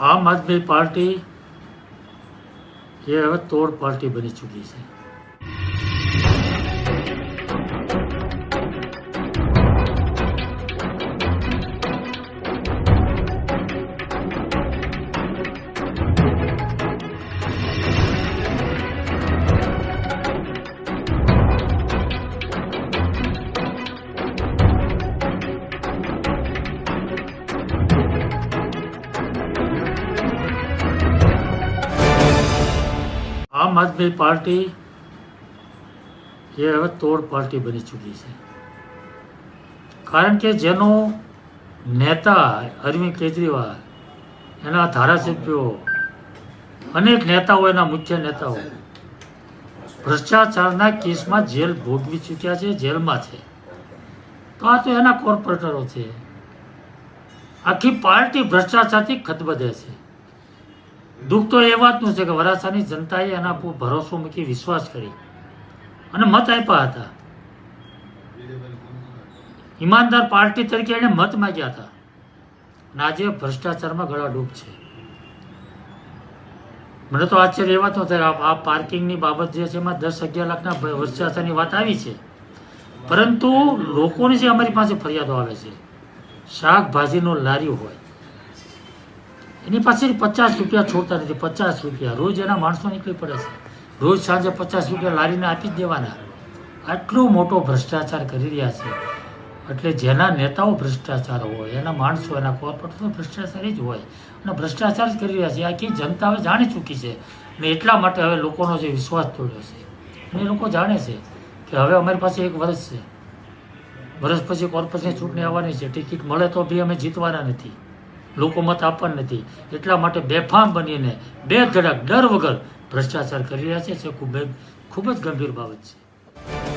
આમ આદમી પાર્ટી એ હવે તોડ પાર્ટી બની ચૂકી છે. આમ આદમી પાર્ટી એ હવે તોડ પાર્ટી બની ચૂકી છે. કારણ કે જેનો નેતા અરવિંદ કેજરીવાલ, એના ધારાસભ્યો, અનેક નેતાઓ એના મુખ્ય નેતાઓ ભ્રષ્ટાચારના કેસમાં જેલ ભોગવી ચૂક્યા છે, જેલમાં છે. તો આ તો એના કોર્પોરેટરો છે. આખી પાર્ટી ભ્રષ્ટાચારથી ખતબદે છે. દુઃખ તો એ વાતનું છે કે વરાછાની જનતાએ એના પર ભરોસો મૂકી વિશ્વાસ કરી અને મત આપ્યા હતા. ઈમાનદાર પાર્ટી તરીકે એણે મત માગ્યા હતા. અને આજે ભ્રષ્ટાચારમાં ગળાડૂબ છે. મને તો આશ્ચર્ય એ વાતનું થાય, આ- પાર્કિંગની બાબત જે છે એમાં દસ અગિયાર લાખના ભ્રષ્ટાચારની વાત આવી છે. પરંતુ લોકોની જે અમારી પાસે ફરિયાદો આવે છે, શાકભાજીનો લારી હોય એની પાસે પચાસ રૂપિયા છોડતા નથી. પચાસ રૂપિયા. રોજ એના માણસો નીકળી પડે છે. રોજ સાંજે પચાસ રૂપિયા લારીને આપી જ દેવાના. આટલો મોટો ભ્રષ્ટાચાર કરી રહ્યા છે. એટલે જેના નેતાઓ ભ્રષ્ટાચાર હોય, એના માણસો, એના કોર્પોરેટરો ભ્રષ્ટાચારી જ હોય. અને ભ્રષ્ટાચાર જ કરી રહ્યા છે. આખી જનતા હવે જાણી ચૂકી છે. ને એટલા માટે હવે લોકોનો જે વિશ્વાસ તોડ્યો છે. એ લોકો જાણે છે કે હવે અમારી પાસે એક વર્ષ છે. વર્ષ પછી કોર્પોરેશન ચૂંટણી આવવાની છે. ટિકિટ મળે તો બી અમે જીતવાના નથી. લોકો મત આપવા નથી. એટલા માટે બેફામ બનીને બે ધડક ડર વગર ભ્રષ્ટાચાર કરી રહ્યા છે ખૂબ ખૂબ જ ગંભીર બાબત છે.